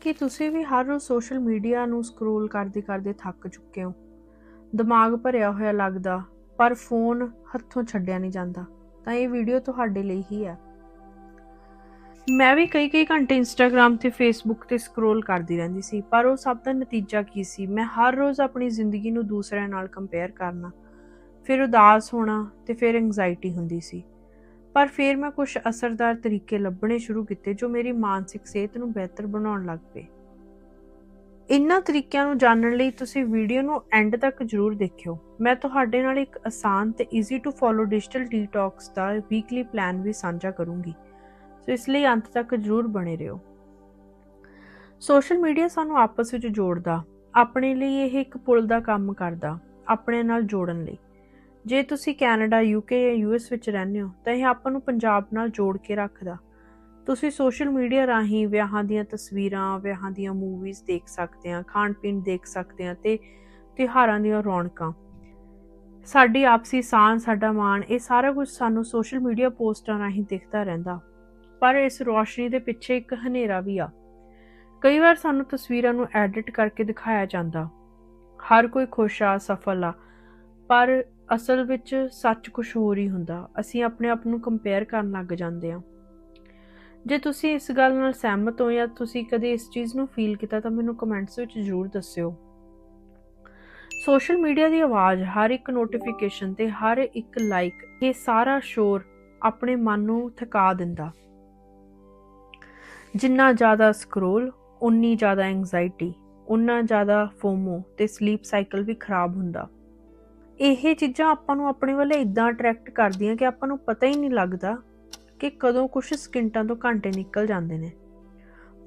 ਕਿ ਤੁਸੀਂ ਵੀ ਹਰ ਰੋਜ਼ ਸੋਸ਼ਲ ਮੀਡੀਆ ਨੂੰ ਸਕਰੋਲ ਕਰਦੇ ਕਰਦੇ ਥੱਕ ਚੁੱਕੇ ਹੋ। ਦਿਮਾਗ ਭਰਿਆ ਹੋਇਆ ਲੱਗਦਾ, ਪਰ ਫੋਨ ਹੱਥੋਂ ਛੱਡਿਆ ਨਹੀਂ ਜਾਂਦਾ। ਤਾਂ ਇਹ ਵੀਡੀਓ ਤੁਹਾਡੇ ਲਈ ਹੀ ਹੈ। ਮੈਂ ਵੀ ਕਈ ਕਈ ਘੰਟੇ ਇੰਸਟਾਗ੍ਰam ਤੇ ਫੇਸਬੁੱਕ ਤੇ ਸਕਰੋਲ ਕਰਦੀ ਰਹਿੰਦੀ ਸੀ, ਪਰ ਉਹ ਸਭ ਦਾ ਨਤੀਜਾ ਕੀ ਸੀ? ਮੈਂ ਹਰ ਰੋਜ਼ ਆਪਣੀ ਜ਼ਿੰਦਗੀ ਨੂੰ ਦੂਸਰਿਆਂ ਨਾਲ ਕੰਪੇਅਰ ਕਰਨਾ, ਫਿਰ ਉਦਾਸ ਹੋਣਾ ਤੇ ਫਿਰ ਐਂਜ਼ਾਇਟੀ ਹੁੰਦੀ ਸੀ। ਪਰ ਫਿਰ ਮੈਂ ਕੁਝ ਅਸਰਦਾਰ ਤਰੀਕੇ ਲੱਭਣੇ ਸ਼ੁਰੂ ਕੀਤੇ ਜੋ ਮੇਰੀ ਮਾਨਸਿਕ ਸਿਹਤ ਨੂੰ ਬਿਹਤਰ ਬਣਾਉਣ ਲੱਗ ਪਏ। ਇਨ੍ਹਾਂ ਤਰੀਕਿਆਂ ਨੂੰ ਜਾਣਨ ਲਈ ਤੁਸੀਂ ਵੀਡੀਓ ਨੂੰ ਐਂਡ ਤੱਕ ਜ਼ਰੂਰ ਦੇਖਿਓ। ਮੈਂ ਤੁਹਾਡੇ ਨਾਲ ਇੱਕ ਆਸਾਨ ਤੇ easy to follow digital detox the weekly plan ਵੀ ਸਾਂਝਾ ਕਰੂੰਗੀ। ਸੋ ਇਸ ਲਈ ਅੰਤ ਤੱਕ ਜ਼ਰੂਰ ਬਣੇ ਰਹੋ। ਸੋਸ਼ਲ ਮੀਡੀਆ ਸਾਨੂੰ ਆਪਸ ਵਿੱਚ ਜੋੜਦਾ, ਆਪਣੇ ਲਈ ਇਹ ਇੱਕ ਪੁਲ ਦਾ ਕੰਮ ਕਰਦਾ, ਆਪਣੇ ਨਾਲ ਜੋੜਨ ਲਈ। ਜੇ ਤੁਸੀਂ ਕੈਨੇਡਾ ਯੂਕੇ ਜਾਂ ਯੂਐਸ ਵਿੱਚ ਰਹਿੰਦੇ ਹੋ, ਤਾਂ ਇਹ ਆਪਾਂ ਨੂੰ ਪੰਜਾਬ ਨਾਲ ਜੋੜ ਕੇ ਰੱਖਦਾ। ਤੁਸੀਂ ਸੋਸ਼ਲ ਮੀਡੀਆ ਰਾਹੀਂ ਵਿਆਹਾਂ ਦੀਆਂ ਤਸਵੀਰਾਂ, ਵਿਆਹਾਂ ਦੀਆਂ ਮੂਵੀਜ਼ ਦੇਖ ਸਕਦੇ ਆ ਖਾਣ ਪੀਣ ਦੇਖ ਸਕਦੇ ਆ ਤੇ ਤਿਉਹਾਰਾਂ ਦੀਆਂ ਰੌਣਕਾਂ। ਸਾਡੀ ਆਪਸੀ ਸਾਂਝ, ਸਾਡਾ ਮਾਣ, ਇਹ ਸਾਰਾ ਕੁਝ ਸਾਨੂੰ ਸੋਸ਼ਲ ਮੀਡੀਆ ਪੋਸਟਾਂ ਰਾਹੀਂ ਦਿਖਦਾ ਰਹਿੰਦਾ। ਪਰ ਇਸ ਰੋਸ਼ਨੀ ਦੇ ਪਿੱਛੇ ਇੱਕ ਹਨੇਰਾ ਵੀ ਆ। ਕਈ ਵਾਰ ਸਾਨੂੰ ਤਸਵੀਰਾਂ ਨੂੰ ਐਡਿਟ ਕਰਕੇ ਦਿਖਾਇਆ ਜਾਂਦਾ। ਹਰ ਕੋਈ ਖੁਸ਼ ਆ, ਸਫਲ ਆ। ਪਰ ਅਸਲ ਵਿੱਚ ਸੱਚ ਕੁਝ ਹੋਰ ਹੀ ਹੁੰਦਾ। ਅਸੀਂ ਆਪਣੇ ਆਪ ਨੂੰ ਕੰਪੇਅਰ ਕਰਨ ਲੱਗ ਜਾਂਦੇ ਹਾਂ। ਜੇ ਤੁਸੀਂ ਇਸ ਗੱਲ ਨਾਲ ਸਹਿਮਤ ਹੋ ਜਾਂ ਤੁਸੀਂ ਕਦੇ ਇਸ ਚੀਜ਼ ਨੂੰ ਫੀਲ ਕੀਤਾ ਤਾਂ ਮੈਨੂੰ ਕਮੈਂਟਸ ਵਿੱਚ ਜ਼ਰੂਰ ਦੱਸਿਓ। ਸੋਸ਼ਲ ਮੀਡੀਆ ਦੀ ਆਵਾਜ਼, ਹਰ ਇੱਕ ਨੋਟੀਫਿਕੇਸ਼ਨ ਤੇ ਹਰ ਇੱਕ ਲਾਈਕ ਇਹ ਸਾਰਾ ਸ਼ੋਰ ਆਪਣੇ ਮਨ ਨੂੰ ਥਕਾ ਦਿੰਦਾ। ਜਿੰਨਾ ਜ਼ਿਆਦਾ ਸਕਰੋਲ ਉਨੀ ਜ਼ਿਆਦਾ ਐਂਜ਼ਾਇਟੀ ਉਨਾ ਜ਼ਿਆਦਾ ਫੋਮੋ ਤੇ ਸਲੀਪ ਸਾਈਕਲ ਵੀ ਖਰਾਬ ਹੁੰਦਾ। ਇਹ ਚੀਜ਼ਾਂ ਆਪਾਂ ਨੂੰ ਆਪਣੇ ਵੱਲ ਇਦਾਂ ਅਟਰੈਕਟ ਕਰਦੀਆਂ ਕਿ ਆਪਾਂ ਨੂੰ ਪਤਾ ਹੀ ਨਹੀਂ ਲੱਗਦਾ ਕਿ ਕਦੋਂ ਕੁਝ ਸਕਿੰਟਾਂ ਤੋਂ ਘੰਟੇ ਨਿਕਲ ਜਾਂਦੇ ਨੇ।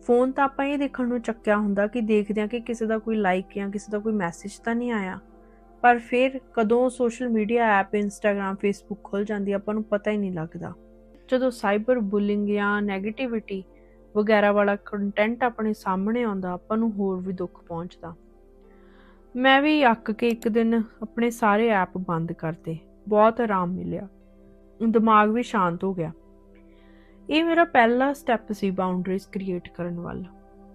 ਫੋਨ ਤਾਂ ਆਪਾਂ ਇਹ ਦੇਖਣ ਨੂੰ ਚੱਕਿਆ ਹੁੰਦਾ ਕਿ ਦੇਖਦੇ ਆ ਕਿ ਕਿਸੇ ਦਾ ਕੋਈ ਲਾਈਕ ਜਾਂ ਕਿਸੇ ਦਾ ਕੋਈ ਮੈਸੇਜ ਤਾਂ ਨਹੀਂ ਆਇਆ। ਪਰ ਫਿਰ ਕਦੋਂ social media app Instagram Facebook ਖੁੱਲ ਜਾਂਦੀ ਆਪਾਂ ਨੂੰ ਪਤਾ ਹੀ ਨਹੀਂ ਲੱਗਦਾ। ਜਦੋਂ ਸਾਈਬਰ ਬੁਲਿੰਗ ਜਾਂ 네ਗੇਟਿਵਿਟੀ ਵਗੈਰਾ ਵਾਲਾ ਕੰਟੈਂਟ ਆਪਣੇ ਸਾਹਮਣੇ ਆਉਂਦਾ, ਆਪਾਂ ਨੂੰ ਹੋਰ ਵੀ ਦੁੱਖ ਪਹੁੰਚਦਾ। ਮੈਂ ਵੀ ਅੱਕ ਕੇ ਇੱਕ ਦਿਨ ਆਪਣੇ ਸਾਰੇ ਐਪ ਬੰਦ ਕਰਤੇ। ਬਹੁਤ ਆਰਾਮ ਮਿਲਿਆ। ਦਿਮਾਗ ਵੀ ਸ਼ਾਂਤ ਹੋ ਗਿਆ। ਇਹ ਮੇਰਾ ਪਹਿਲਾ ਸਟੈਪ ਸੀ ਬਾਉਂਡਰੀਜ਼ ਕ੍ਰੀਏਟ ਕਰਨ ਵੱਲ।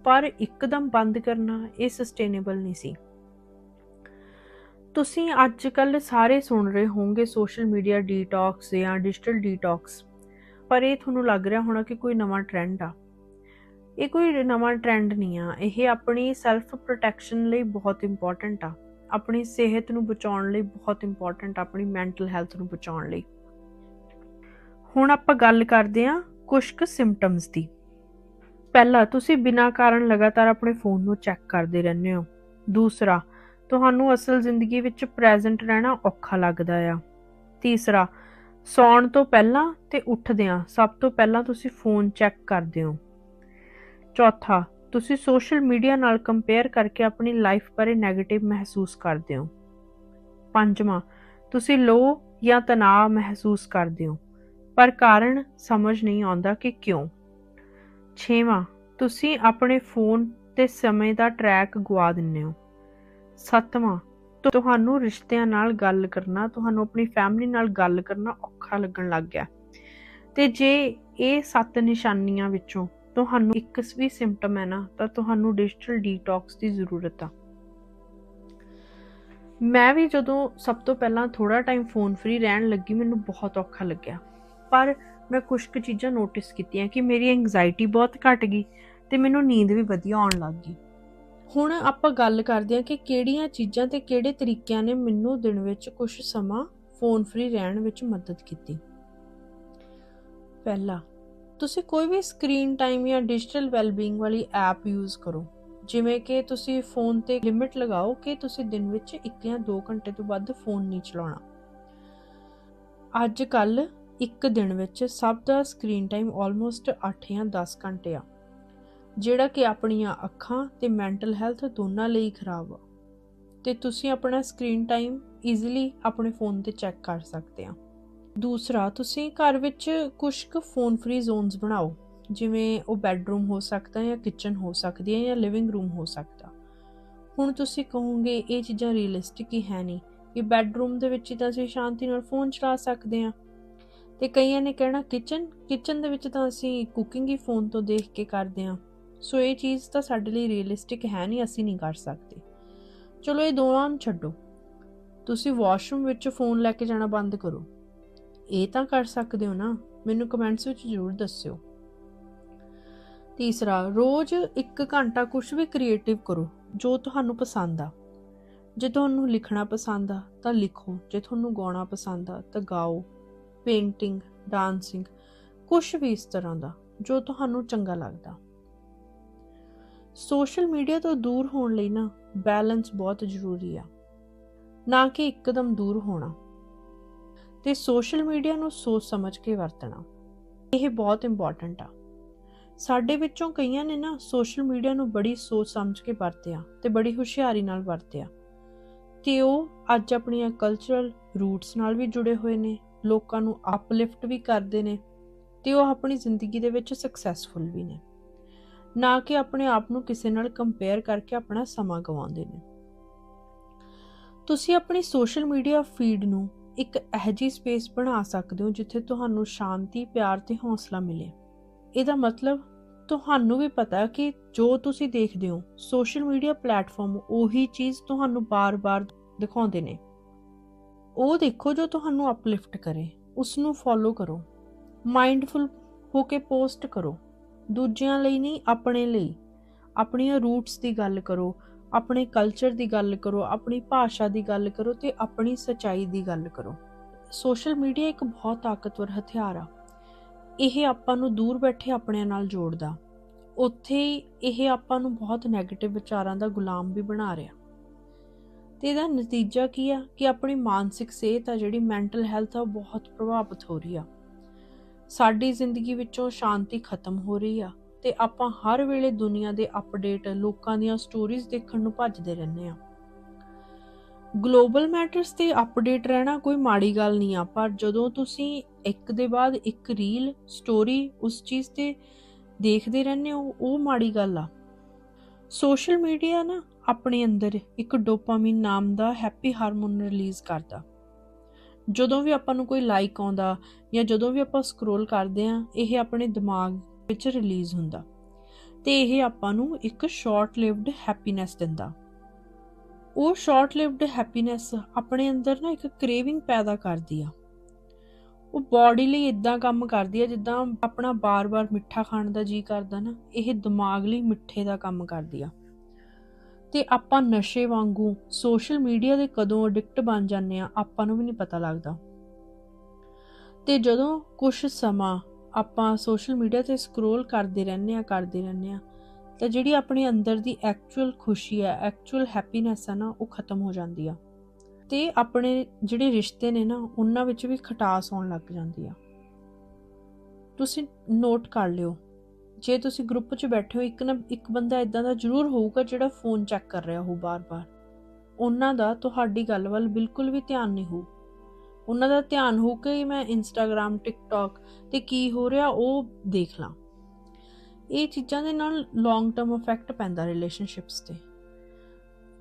ਪਰ ਇੱਕਦਮ ਬੰਦ ਕਰਨਾ ਇਹ ਸਸਟੇਨੇਬਲ ਨਹੀਂ ਸੀ। ਤੁਸੀਂ ਅੱਜ ਕੱਲ ਸਾਰੇ ਸੁਣ ਰਹੇ ਹੋਵੋਗੇ ਸੋਸ਼ਲ ਮੀਡੀਆ ਡੀਟੌਕਸ ਜਾਂ ਡਿਜੀਟਲ ਡੀਟੌਕਸ ਪਰ ਇਹ ਤੁਹਾਨੂੰ ਲੱਗ ਰਿਹਾ ਹੋਣਾ ਕਿ ਕੋਈ ਨਵਾਂ ਟ੍ਰੈਂਡ ਆ। ਇਹ ਕੋਈ ਨਵਾਂ ਟ੍ਰੈਂਡ ਨਹੀਂ ਆ। ਇਹ ਆਪਣੀ ਸੈਲਫ ਪ੍ਰੋਟੈਕਸ਼ਨ ਲਈ ਬਹੁਤ ਇੰਪੋਰਟੈਂਟ ਆ। ਆਪਣੀ ਸਿਹਤ ਨੂੰ ਬਚਾਉਣ ਲਈ ਬਹੁਤ ਇੰਪੋਰਟੈਂਟ ਆਪਣੀ ਮੈਂਟਲ ਹੈਲਥ ਨੂੰ ਬਚਾਉਣ ਲਈ। ਹੁਣ ਆਪਾਂ ਗੱਲ ਕਰਦੇ ਆ ਕੁਝ ਕੁ ਸਿੰਪਟਮਸ ਦੀ। ਪਹਿਲਾ, ਤੁਸੀਂ ਬਿਨਾਂ ਕਾਰਨ ਲਗਾਤਾਰ ਆਪਣੇ ਫੋਨ ਨੂੰ ਚੈੱਕ ਕਰਦੇ ਰਹਿੰਦੇ ਹੋ। ਦੂਸਰਾ, ਤੁਹਾਨੂੰ ਅਸਲ ਜ਼ਿੰਦਗੀ ਵਿੱਚ ਪ੍ਰੈਜ਼ੈਂਟ ਰਹਿਣਾ ਔਖਾ ਲੱਗਦਾ ਆ। ਤੀਸਰਾ, ਸੌਣ ਤੋਂ ਪਹਿਲਾਂ ਤੇ ਉੱਠਦਿਆਂ ਸਭ ਤੋਂ ਪਹਿਲਾਂ ਤੁਸੀਂ ਫੋਨ ਚੈੱਕ ਕਰਦੇ ਹੋ। ਚੌਥਾ, ਤੁਸੀਂ ਸੋਸ਼ਲ ਮੀਡੀਆ ਨਾਲ ਕੰਪੇਅਰ ਕਰਕੇ ਆਪਣੀ ਲਾਈਫ ਬਾਰੇ 네ਗੇਟਿਵ ਮਹਿਸੂਸ ਕਰਦੇ ਹੋ। ਪੰਜਵਾਂ, ਤੁਸੀਂ ਲੋ ਜਾਂ ਤਣਾਅ ਮਹਿਸੂਸ ਕਰਦੇ ਹੋ, ਪਰ ਕਾਰਨ ਸਮਝ ਨਹੀਂ ਆਉਂਦਾ ਕਿ ਕਿਉਂ। ਛੇਵਾਂ, ਤੁਸੀਂ ਆਪਣੇ ਫੋਨ ਤੇ ਸਮੇਂ ਦਾ ਟਰੈਕ ਗਵਾ ਦਿੰਦੇ ਹੋ। ਸੱਤਵਾਂ ਤੁਹਾਨੂੰ ਰਿਸ਼ਤਿਆਂ ਨਾਲ ਗੱਲ ਕਰਨਾ, ਤੁਹਾਨੂੰ ਆਪਣੀ ਫੈਮਿਲੀ ਨਾਲ ਗੱਲ ਕਰਨਾ ਔਖਾ ਲੱਗਣ ਲੱਗ ਗਿਆ। ਤੇ ਜੇ ਇਹ ਸੱਤ ਨਿਸ਼ਾਨੀਆਂ ਵਿੱਚੋਂ ਤੁਹਾਨੂੰ ਇੱਕ ਵੀ ਸਿੰਪਟਮ ਹੈ ਨਾ, ਤਾਂ ਤੁਹਾਨੂੰ ਡਿਜੀਟਲ ਡੀਟੌਕਸ ਦੀ ਜ਼ਰੂਰਤ ਆ। ਮੈਂ ਵੀ ਜਦੋਂ ਸਭ ਤੋਂ ਪਹਿਲਾਂ ਥੋੜਾ ਟਾਈਮ ਫੋਨ ਫ੍ਰੀ ਰਹਿਣ ਲੱਗੀ, ਮੈਨੂੰ ਬਹੁਤ ਔਖਾ ਲੱਗਿਆ। ਪਰ ਮੈਂ ਕੁਝ ਕੁ ਚੀਜ਼ਾਂ ਨੋਟਿਸ ਕੀਤੀਆਂ ਕਿ ਮੇਰੀ ਐਂਜ਼ਾਇਟੀ ਬਹੁਤ ਘਟ ਗਈ ਤੇ ਮੈਨੂੰ ਨੀਂਦ ਵੀ ਵਧੀਆ ਆਉਣ ਲੱਗ ਗਈ। ਹੁਣ ਆਪਾਂ ਗੱਲ ਕਰਦੇ ਹਾਂ ਕਿ ਕਿਹੜੀਆਂ ਚੀਜ਼ਾਂ ਤੇ ਕਿਹੜੇ ਤਰੀਕਿਆਂ ਨੇ ਮੈਨੂੰ ਦਿਨ ਵਿੱਚ ਕੁਝ ਸਮਾਂ ਫੋਨ ਫ੍ਰੀ ਰਹਿਣ ਵਿੱਚ ਮਦਦ ਕੀਤੀ। ਪਹਿਲਾ ਤੁਸੀਂ ਕੋਈ ਵੀ ਸਕਰੀਨ ਟਾਈਮ ਜਾਂ ਡਿਜੀਟਲ ਵੈਲਬੀਇੰਗ ਵਾਲੀ ਐਪ ਯੂਜ਼ ਕਰੋ। ਜਿਵੇਂ ਕਿ ਤੁਸੀਂ ਫੋਨ ਤੇ ਲਿਮਿਟ ਲਗਾਓ ਕਿ ਤੁਸੀਂ ਦਿਨ ਵਿੱਚ 1 ਜਾਂ 2 ਘੰਟੇ ਤੋਂ ਵੱਧ ਫੋਨ ਨਹੀਂ ਚਲਾਉਣਾ। ਅੱਜ ਕੱਲ ਇੱਕ ਦਿਨ ਵਿੱਚ ਸਭ ਦਾ ਸਕਰੀਨ ਟਾਈਮ ਆਲਮੋਸਟ 8 ਜਾਂ 10 ਘੰਟੇ ਆ, ਜਿਹੜਾ ਕਿ ਆਪਣੀਆਂ ਅੱਖਾਂ ਤੇ ਮੈਂਟਲ ਹੈਲਥ ਦੋਨਾਂ ਲਈ ਖਰਾਬ ਆ। ਤੇ ਤੁਸੀਂ ਆਪਣਾ ਸਕਰੀਨ ਟਾਈਮ ਈਜ਼ੀਲੀ ਆਪਣੇ ਫੋਨ ਤੇ ਚੈੱਕ ਕਰ ਸਕਦੇ ਆ। ਦੂਸਰਾ, ਤੁਸੀਂ ਘਰ ਵਿੱਚ ਕੁਝ ਕੁ ਫੋਨ ਫ੍ਰੀ ਜ਼ੋਨਸ ਬਣਾਓ, ਜਿਵੇਂ ਉਹ ਬੈੱਡਰੂਮ ਹੋ ਸਕਦਾ ਹੈ ਜਾਂ ਕਿਚਨ ਹੋ ਸਕਦੀ ਹੈ ਜਾਂ ਲਿਵਿੰਗ ਰੂਮ ਹੋ ਸਕਦਾ। ਹੁਣ ਤੁਸੀਂ ਕਹੋਗੇ, ਇਹ ਚੀਜ਼ਾਂ ਰੀਅਲਿਸਟਿਕ ਹੀ ਹੈ ਨਹੀਂ, ਕਿ ਬੈੱਡਰੂਮ ਦੇ ਵਿੱਚ ਤਾਂ ਅਸੀਂ ਸ਼ਾਂਤੀ ਨਾਲ ਫੋਨ ਚਲਾ ਸਕਦੇ ਹਾਂ। ਤੇ ਕਈਆਂ ਨੇ ਕਹਿਣਾ ਕਿਚਨ ਕਿਚਨ ਦੇ ਵਿੱਚ ਤਾਂ ਅਸੀਂ ਕੁਕਿੰਗ ਹੀ ਫੋਨ ਤੋਂ ਦੇਖ ਕੇ ਕਰਦੇ ਹਾਂ। ਸੋ ਇਹ ਚੀਜ਼ ਤਾਂ ਸਾਡੇ ਲਈ ਰੀਅਲਿਸਟਿਕ ਹੈ ਨਹੀਂ, ਅਸੀਂ ਨਹੀਂ ਕਰ ਸਕਦੇ। ਚਲੋ ਇਹ ਦੋਵਾਂ ਨੂੰ ਛੱਡੋ। ਤੁਸੀਂ ਵਾਸ਼ਰੂਮ ਵਿੱਚ ਫੋਨ ਲੈ ਕੇ ਜਾਣਾ ਬੰਦ ਕਰੋ। ਇਹ ਤਾਂ ਕਰ ਸਕਦੇ ਹੋ ਨਾ, ਮੈਨੂੰ ਕਮੈਂਟਸ ਵਿੱਚ ਜ਼ਰੂਰ ਦੱਸਿਓ। ਤੀਸਰਾ, ਰੋਜ਼ 1 ਘੰਟਾ ਕੁਝ ਵੀ ਕ੍ਰੀਏਟਿਵ ਕਰੋ, ਜੋ ਤੁਹਾਨੂੰ ਪਸੰਦ ਆ। ਜੇ ਤੁਹਾਨੂੰ ਲਿਖਣਾ ਪਸੰਦ ਆ, ਤਾਂ ਲਿਖੋ। ਜੇ ਤੁਹਾਨੂੰ ਗਾਉਣਾ ਪਸੰਦ ਆ, ਤਾਂ ਗਾਓ। ਪੇਂਟਿੰਗ ਡਾਂਸਿੰਗ ਕੁਝ ਵੀ ਇਸ ਤਰ੍ਹਾਂ ਦਾ, ਜੋ ਤੁਹਾਨੂੰ ਚੰਗਾ ਲੱਗਦਾ। ਸੋਸ਼ਲ ਮੀਡੀਆ ਤੋਂ ਦੂਰ ਹੋਣ ਲਈ ਨਾ ਬੈਲੈਂਸ ਬਹੁਤ ਜ਼ਰੂਰੀ ਆ। ਨਾ ਕਿ ਇੱਕਦਮ ਦੂਰ ਹੋਣਾ। ਤੇ ਸੋਸ਼ਲ ਮੀਡੀਆ ਨੂੰ ਸੋਚ ਸਮਝ ਕੇ ਵਰਤਣਾ, ਇਹ ਬਹੁਤ ਇੰਪੋਰਟੈਂਟ ਆ। ਸਾਡੇ ਵਿੱਚੋਂ ਕਈਆਂ ਨੇ ਨਾ ਸੋਸ਼ਲ ਮੀਡੀਆ ਨੂੰ ਬੜੀ ਸੋਚ ਸਮਝ ਕੇ ਵਰਤਿਆ ਤੇ ਬੜੀ ਹੁਸ਼ਿਆਰੀ ਨਾਲ ਵਰਤਿਆ। ਤੇ ਉਹ ਅੱਜ ਆਪਣੀਆਂ ਕਲਚਰਲ ਰੂਟਸ ਨਾਲ ਵੀ ਜੁੜੇ ਹੋਏ ਨੇ, ਲੋਕਾਂ ਨੂੰ ਅਪਲਿਫਟ ਵੀ ਕਰਦੇ ਨੇ ਤੇ ਉਹ ਆਪਣੀ ਜ਼ਿੰਦਗੀ ਦੇ ਵਿੱਚ ਸਕਸੈਸਫੁਲ ਵੀ ਨੇ। ਨਾ ਕਿ ਆਪਣੇ ਆਪ ਨੂੰ ਕਿਸੇ ਨਾਲ ਕੰਪੇਅਰ ਕਰਕੇ ਆਪਣਾ ਸਮਾਂ ਗਵਾਉਂਦੇ ਨੇ। ਤੁਸੀਂ ਆਪਣੀ ਸੋਸ਼ਲ ਮੀਡੀਆ ਫੀਡ ਨੂੰ ਇੱਕ ਅਜਿਹੀ ਸਪੇਸ ਬਣਾ ਸਕਦੇ ਹੋ ਜਿੱਥੇ ਤੁਹਾਨੂੰ ਸ਼ਾਂਤੀ, ਪਿਆਰ ਤੇ ਹੌਸਲਾ ਮਿਲੇ। ਇਹਦਾ ਮਤਲਬ ਤੁਹਾਨੂੰ ਵੀ ਪਤਾ ਕਿ ਜੋ ਤੁਸੀਂ ਦੇਖਦੇ ਹੋ ਸੋਸ਼ਲ ਮੀਡੀਆ ਪਲੇਟਫਾਰਮ ਉਹੀ ਚੀਜ਼ ਤੁਹਾਨੂੰ ਬਾਰ-ਬਾਰ ਦਿਖਾਉਂਦੇ ਨੇ। ਉਹ ਦੇਖੋ ਜੋ ਤੁਹਾਨੂੰ ਅਪਲਿਫਟ ਕਰੇ ਉਸ ਨੂੰ ਫੋਲੋ ਕਰੋ। ਮਾਈਂਡਫੁਲ ਹੋ ਕੇ ਪੋਸਟ ਕਰੋ। ਦੂਜਿਆਂ ਲਈ ਨਹੀਂ ਆਪਣੇ ਲਈ। ਆਪਣੀਆਂ ਰੂਟਸ ਦੀ ਗੱਲ ਕਰੋ। ਆਪਣੇ ਕਲਚਰ ਦੀ ਗੱਲ ਕਰੋ, ਆਪਣੀ ਭਾਸ਼ਾ ਦੀ ਗੱਲ ਕਰੋ ਤੇ ਆਪਣੀ ਸਚਾਈ ਦੀ ਗੱਲ ਕਰੋ। ਸੋਸ਼ਲ ਮੀਡੀਆ ਇੱਕ ਬਹੁਤ ਤਾਕਤਵਰ ਹਥਿਆਰ ਆ। ਇਹ ਆਪਾਂ ਨੂੰ ਦੂਰ ਬੈਠੇ ਆਪਣਿਆਂ ਨਾਲ ਜੋੜਦਾ। ਉੱਥੇ ਇਹ ਆਪਾਂ ਨੂੰ ਬਹੁਤ ਨੈਗੇਟਿਵ ਵਿਚਾਰਾਂ ਦਾ ਗੁਲਾਮ ਵੀ ਬਣਾ ਰਿਹਾ। ਤੇ ਇਹਦਾ ਨਤੀਜਾ ਕੀ ਆ? ਕਿ ਆਪਣੀ ਮਾਨਸਿਕ ਸਿਹਤ ਆ, ਜਿਹੜੀ ਮੈਂਟਲ ਹੈਲਥ ਆ, ਉਹ ਬਹੁਤ ਪ੍ਰਭਾਵਿਤ ਹੋ ਰਹੀ ਆ। ਸਾਡੀ ਜ਼ਿੰਦਗੀ ਵਿੱਚੋਂ ਸ਼ਾਂਤੀ ਖਤਮ ਹੋ ਰਹੀ ਆ। ਤੇ ਆਪਾਂ ਹਰ ਵੇਲੇ ਦੁਨੀਆ ਦੇ ਅਪਡੇਟ ਲੋਕਾਂ ਦੀਆਂ ਸਟੋਰੀਜ਼ ਦੇਖਣ ਨੂੰ ਭੱਜਦੇ ਰਹਿੰਦੇ ਆ ਗਲੋਬਲ ਮੈਟਰਸ ਤੇ ਅਪਡੇਟ ਰਹਿਣਾ ਕੋਈ ਮਾੜੀ ਗੱਲ ਨਹੀਂ ਆ, ਪਰ ਜਦੋਂ ਤੁਸੀਂ ਇੱਕ ਦੇ ਬਾਅਦ ਇੱਕ ਰੀਲ ਸਟੋਰੀ ਉਸ ਚੀਜ਼ ਤੇ ਦੇਖਦੇ ਰਹਿੰਦੇ ਹੋ, ਉਹ ਮਾੜੀ ਗੱਲ ਆ। ਸੋਸ਼ਲ ਮੀਡੀਆ ਨਾ ਆਪਣੇ ਅੰਦਰ ਇੱਕ ਡੋਪਾਮਾਈਨ ਨਾਮ ਦਾ ਹੈਪੀ ਹਾਰਮੋਨ ਰਿਲੀਜ਼ ਕਰਦਾ। ਜਦੋਂ ਵੀ ਆਪਾਂ ਨੂੰ ਕੋਈ ਲਾਈਕ ਆਉਂਦਾ ਜਾਂ ਜਦੋਂ ਵੀ ਆਪਾਂ ਸਕਰੋਲ ਕਰਦੇ ਆ ਇਹ ਆਪਣੇ ਦਿਮਾਗ ਵਿੱਚ ਰਿਲੀਜ਼ ਹੁੰਦਾ। ਤੇ ਇਹ ਆਪਾਂ ਨੂੰ ਇੱਕ ਸ਼ਾਰਟ ਲਿਵਡ ਹੈਪੀਨੈਸ ਦਿੰਦਾ। ਉਹ ਸ਼ਾਰਟ ਲਿਵਡ ਹੈਪੀਨੈਸ ਆਪਣੇ ਅੰਦਰ ਨਾ ਇੱਕ ਕ੍ਰੇਵਿੰਗ ਪੈਦਾ ਕਰਦੀ ਆ। ਉਹ ਬਾਡੀ ਲਈ ਇਦਾਂ ਕੰਮ ਕਰਦੀ ਆ ਜਿੱਦਾਂ ਆਪਣਾ ਬਾਰ-ਬਾਰ ਮਿੱਠਾ ਖਾਣ ਦਾ ਜੀ ਕਰਦਾ ਨਾ, ਇਹ ਦਿਮਾਗ ਲਈ ਮਿੱਠੇ ਦਾ ਕੰਮ ਕਰਦੀ ਆ। ਤੇ ਆਪਾਂ ਨਸ਼ੇ ਵਾਂਗੂ ਸੋਸ਼ਲ ਮੀਡੀਆ ਦੇ ਕਦੋਂ ਐਡਿਕਟ ਬਣ ਜਾਂਦੇ ਆ, ਆਪਾਂ ਨੂੰ ਵੀ ਨਹੀਂ ਪਤਾ ਲੱਗਦਾ। ਤੇ ਜਦੋਂ ਕੁਝ ਸਮਾਂ ਆਪਾਂ ਸੋਸ਼ਲ ਮੀਡੀਆ ਤੇ ਸਕਰੋਲ ਕਰਦੇ ਰਹਿੰਦੇ ਆ ਕਰਦੇ ਰਹਿੰਦੇ ਆ ਤਾਂ ਜਿਹੜੀ ਆਪਣੇ ਅੰਦਰ ਦੀ ਐਕਚੁਅਲ ਖੁਸ਼ੀ ਹੈ ਐਕਚੁਅਲ ਹੈਪੀਨੈਸ ਹੈ ਨਾ, ਉਹ ਖਤਮ ਹੋ ਜਾਂਦੀ ਆ। ਤੇ ਆਪਣੇ ਜਿਹੜੇ ਰਿਸ਼ਤੇ ਨੇ ਨਾ, ਉਹਨਾਂ ਵਿੱਚ ਵੀ ਖਟਾਸ ਆਉਣ ਲੱਗ ਜਾਂਦੀ ਆ। ਤੁਸੀਂ ਨੋਟ ਕਰ ਲਿਓ, ਜੇ ਤੁਸੀਂ ਗਰੁੱਪ 'ਚ ਬੈਠੇ ਹੋ, ਇੱਕ ਨਾ, ਇੱਕ ਬੰਦਾ ਇਦਾਂ ਦਾ ਜ਼ਰੂਰ ਹੋਊਗਾ ਜਿਹੜਾ ਫੋਨ ਚੈੱਕ ਕਰ ਰਿਹਾ ਹੋ ਬਾਰ-ਬਾਰ। ਉਹਨਾਂ ਦਾ ਤੁਹਾਡੀ ਗੱਲ ਵੱਲ ਬਿਲਕੁਲ ਵੀ ਧਿਆਨ ਨਹੀਂ ਹੋਊ। ਉਹਨਾਂ ਦਾ ਧਿਆਨ ਹੋ ਕੇ ਮੈਂ ਇੰਸਟਾਗ੍ਰam ਟਿਕਟੌਕ ਤੇ ਕੀ ਹੋ ਰਿਹਾ ਉਹ ਦੇਖ ਲਾਂ। ਇਹ ਚੀਜ਼ਾਂ ਦੇ ਨਾਲ ਲੌਂਗ ਟਰਮ ਇਫੈਕਟ ਪੈਂਦਾ ਰਿਲੇਸ਼ਨਸ਼ਿਪਸ ਤੇ।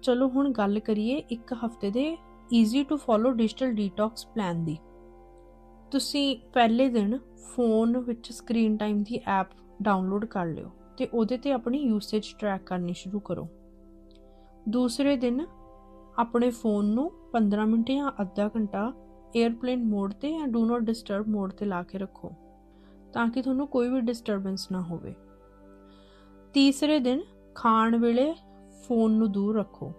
ਚਲੋ ਹੁਣ ਗੱਲ ਕਰੀਏ ਇੱਕ ਹਫ਼ਤੇ ਦੇ easy to follow digital detox plan ਦੀ। ਤੁਸੀਂ ਪਹਿਲੇ ਦਿਨ ਫੋਨ ਵਿੱਚ ਸਕਰੀਨ ਟਾਈਮ ਦੀ ਐਪ ਡਾਊਨਲੋਡ ਕਰ ਲਿਓ ਤੇ ਉਹਦੇ ਤੇ ਆਪਣੀ ਯੂਸੇਜ ਟਰੈਕ ਕਰਨੀ ਸ਼ੁਰੂ ਕਰੋ। ਦੂਸਰੇ ਦਿਨ ਆਪਣੇ ਫੋਨ ਨੂੰ 15 ਮਿੰਟ ਜਾਂ ਅੱਧਾ ਘੰਟਾ 에ਅਰਪਲੇਨ ਮੋਡ ਤੇ ਜਾਂ ਡੂ ਨਾਟ ਡਿਸਟਰਬ ਮੋਡ ਤੇ ਲਾ ਕੇ ਰੱਖੋ, ਤਾਂ ਕਿ ਤੁਹਾਨੂੰ ਕੋਈ ਵੀ ਡਿਸਟਰਬੈਂਸ ਨਾ ਹੋਵੇ। ਤੀਸਰੇ ਦਿਨ ਖਾਣ ਵੇਲੇ ਫੋਨ ਨੂੰ ਦੂਰ ਰੱਖੋ।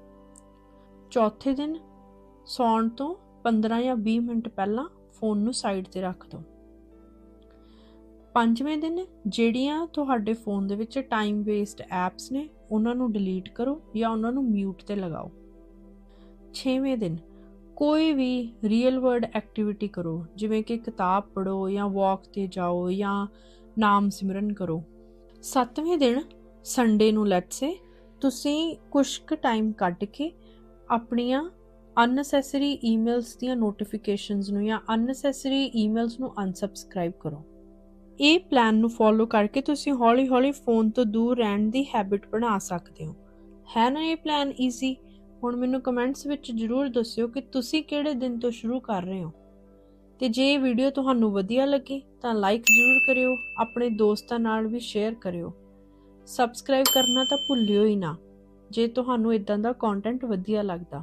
ਚੌਥੇ ਦਿਨ ਸੌਣ ਤੋਂ 15 ਜਾਂ 20 ਮਿੰਟ ਪਹਿਲਾਂ ਫੋਨ ਨੂੰ ਸਾਈਡ ਤੇ ਰੱਖ ਦਿਓ। ਪੰਜਵੇਂ ਦਿਨ ਜਿਹੜੀਆਂ ਤੁਹਾਡੇ ਫੋਨ ਦੇ ਵਿੱਚ ਟਾਈਮ ਵੇਸਟ ਐਪਸ ਨੇ, ਉਹਨਾਂ ਨੂੰ ਡਿਲੀਟ ਕਰੋ ਜਾਂ ਉਹਨਾਂ ਨੂੰ ਮਿਊਟ ਤੇ ਲਗਾਓ। ਛੇਵੇਂ ਦਿਨ ਕੋਈ ਵੀ ਰੀਅਲ ਵਰਡ ਐਕਟੀਵਿਟੀ ਕਰੋ, ਜਿਵੇਂ ਕਿ ਕਿਤਾਬ ਪੜ੍ਹੋ ਜਾਂ ਵਾਕ ਤੇ ਜਾਓ ਜਾਂ ਨਾਮ ਸਿਮਰਨ ਕਰੋ। ਸੱਤਵੇਂ ਦਿਨ ਸੰਡੇ ਨੂੰ ਲੈਟਸ ਸੇ ਤੁਸੀਂ ਕੁਝ ਕੁ ਟਾਈਮ ਕੱਢ ਕੇ ਆਪਣੀਆਂ ਅਨਨੈਸੈਸਰੀ ਈਮੇਲਸ ਦੀਆਂ ਨੋਟੀਫਿਕੇਸ਼ਨਸ ਨੂੰ ਜਾਂ ਅਨਨੈਸੈਸਰੀ ਈਮੇਲਸ ਨੂੰ ਅਨਸਬਸਕ੍ਰਾਈਬ ਕਰੋ। ਇਹ ਪਲਾਨ ਨੂੰ ਫੋਲੋ ਕਰਕੇ ਤੁਸੀਂ ਹੌਲੀ-ਹੌਲੀ ਫੋਨ ਤੋਂ ਦੂਰ ਰਹਿਣ ਦੀ ਹੈਬਿਟ ਬਣਾ ਸਕਦੇ ਹੋ। ਹੈ ਨਾ ਇਹ ਪਲਾਨ ਈਜ਼ੀ ਹੁਣ ਮੈਨੂੰ ਕਮੈਂਟਸ ਵਿੱਚ ਜਰੂਰ ਦੱਸਿਓ ਕਿ ਤੁਸੀਂ ਕਿਹੜੇ ਦਿਨ ਤੋਂ ਸ਼ੁਰੂ ਕਰ ਰਹੇ ਹੋ। ਤੇ ਜੇ ਇਹ ਵੀਡੀਓ ਤੁਹਾਨੂੰ ਵਧੀਆ ਲੱਗੇ ਤਾਂ ਲਾਈਕ ਜਰੂਰ ਕਰਿਓ, ਆਪਣੇ ਦੋਸਤਾਂ ਨਾਲ ਵੀ ਸ਼ੇਅਰ ਕਰਿਓ। ਸਬਸਕ੍ਰਾਈਬ ਕਰਨਾ ਤਾਂ ਭੁੱਲਿਓ ਹੀ ਨਾ, ਜੇ ਤੁਹਾਨੂੰ ਇਦਾਂ ਦਾ ਕੰਟੈਂਟ ਵਧੀਆ ਲੱਗਦਾ।